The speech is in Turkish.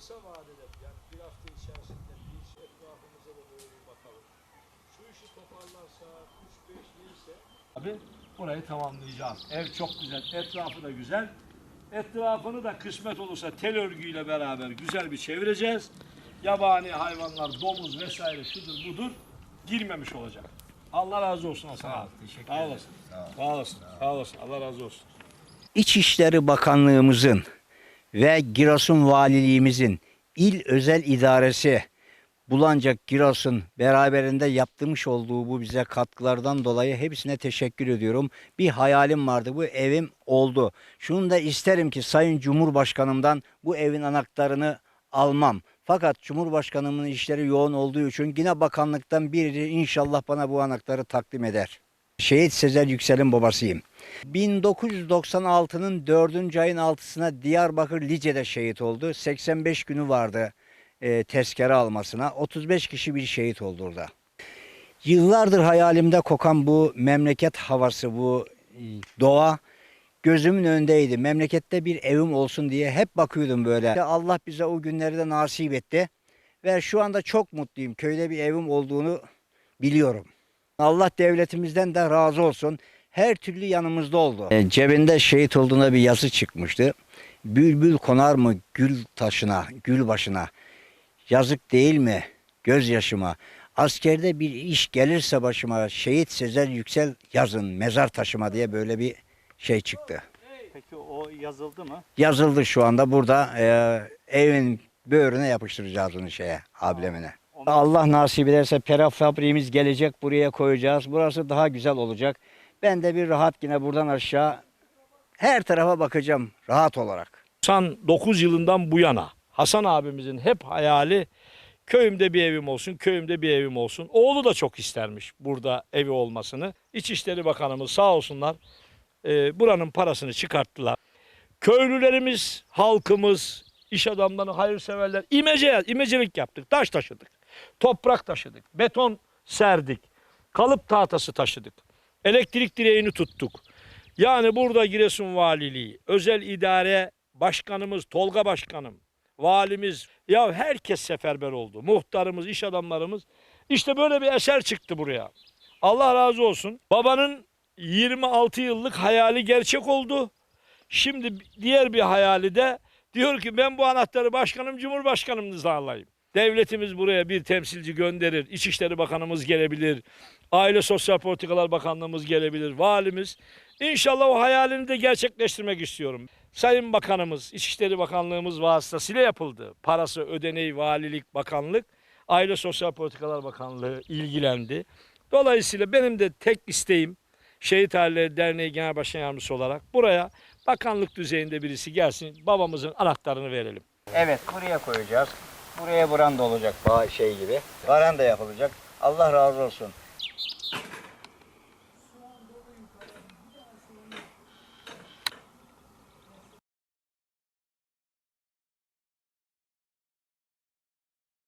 kısa vadede yani bir hafta içerisinde biz etrafımıza da böyle bir bakalım. Şu işi toparlarsa 3-5 ise Abi burayı tamamlayacağız. Ev çok güzel, etrafı da güzel. Etrafını da kısmet olursa tel örgüyle beraber güzel bir çevireceğiz. Yabani hayvanlar, domuz vesaire şudur budur girmemiş olacak. Allah razı olsun Hasan abi. teşekkür Sağ olasın. Sağ olasın. Sağ olasın. Allah razı olsun. İçişleri Bakanlığımızın ve Giresun Valiliğimizin il özel idaresi Bulancak Giresun beraberinde yaptırmış olduğu bu bize katkılardan dolayı hepsine teşekkür ediyorum. Bir hayalim vardı bu evim oldu. Şunu da isterim ki Sayın Cumhurbaşkanımdan bu evin anahtarını almam. Fakat Cumhurbaşkanımın işleri yoğun olduğu için yine bakanlıktan biri inşallah bana bu anahtarı takdim eder. Şehit Sezer Yüksel'in babasıyım. 1996'nın 4. ayın 6'sına Diyarbakır Lice'de şehit oldu. 85 günü vardı e, tezkere almasına. 35 kişi bir şehit oldu orada. Yıllardır hayalimde kokan bu memleket havası, bu e, doğa gözümün önündeydi. Memlekette bir evim olsun diye hep bakıyordum böyle. Allah bize o günleri de nasip etti. Ve şu anda çok mutluyum. Köyde bir evim olduğunu biliyorum. Allah devletimizden de razı olsun. Her türlü yanımızda oldu. E, cebinde şehit olduğuna bir yazı çıkmıştı. Bülbül konar mı gül taşına, gül başına? Yazık değil mi gözyaşıma? Askerde bir iş gelirse başıma şehit Sezer Yüksel yazın mezar taşıma diye böyle bir şey çıktı. Peki o yazıldı mı? Yazıldı şu anda burada e, evin böğrüne yapıştıracağız onu şeye ablemine. Allah nasip ederse pera fabriğimiz gelecek buraya koyacağız. Burası daha güzel olacak. Ben de bir rahat yine buradan aşağı her tarafa bakacağım rahat olarak. 99 yılından bu yana Hasan abimizin hep hayali köyümde bir evim olsun, köyümde bir evim olsun. Oğlu da çok istermiş burada evi olmasını. İçişleri Bakanımız sağ olsunlar e, buranın parasını çıkarttılar. Köylülerimiz, halkımız, iş adamları, hayırseverler imece, imecelik yaptık, taş taşıdık, toprak taşıdık, beton serdik, kalıp tahtası taşıdık, elektrik direğini tuttuk. Yani burada Giresun Valiliği, özel idare başkanımız, Tolga Başkanım, valimiz, ya herkes seferber oldu. Muhtarımız, iş adamlarımız. İşte böyle bir eser çıktı buraya. Allah razı olsun. Babanın 26 yıllık hayali gerçek oldu. Şimdi diğer bir hayali de diyor ki ben bu anahtarı başkanım cumhurbaşkanımızdan alayım. Devletimiz buraya bir temsilci gönderir. İçişleri Bakanımız gelebilir. Aile Sosyal Politikalar Bakanlığımız gelebilir. Valimiz. İnşallah o hayalini de gerçekleştirmek istiyorum. Sayın Bakanımız, İçişleri Bakanlığımız vasıtasıyla yapıldı. Parası ödeneği valilik, bakanlık, Aile Sosyal Politikalar Bakanlığı ilgilendi. Dolayısıyla benim de tek isteğim Şehit Aileleri Derneği Genel Başkan Yardımcısı olarak buraya bakanlık düzeyinde birisi gelsin babamızın anahtarını verelim. Evet buraya koyacağız. Buraya branda olacak şey gibi. Baranda yapılacak. Allah razı olsun.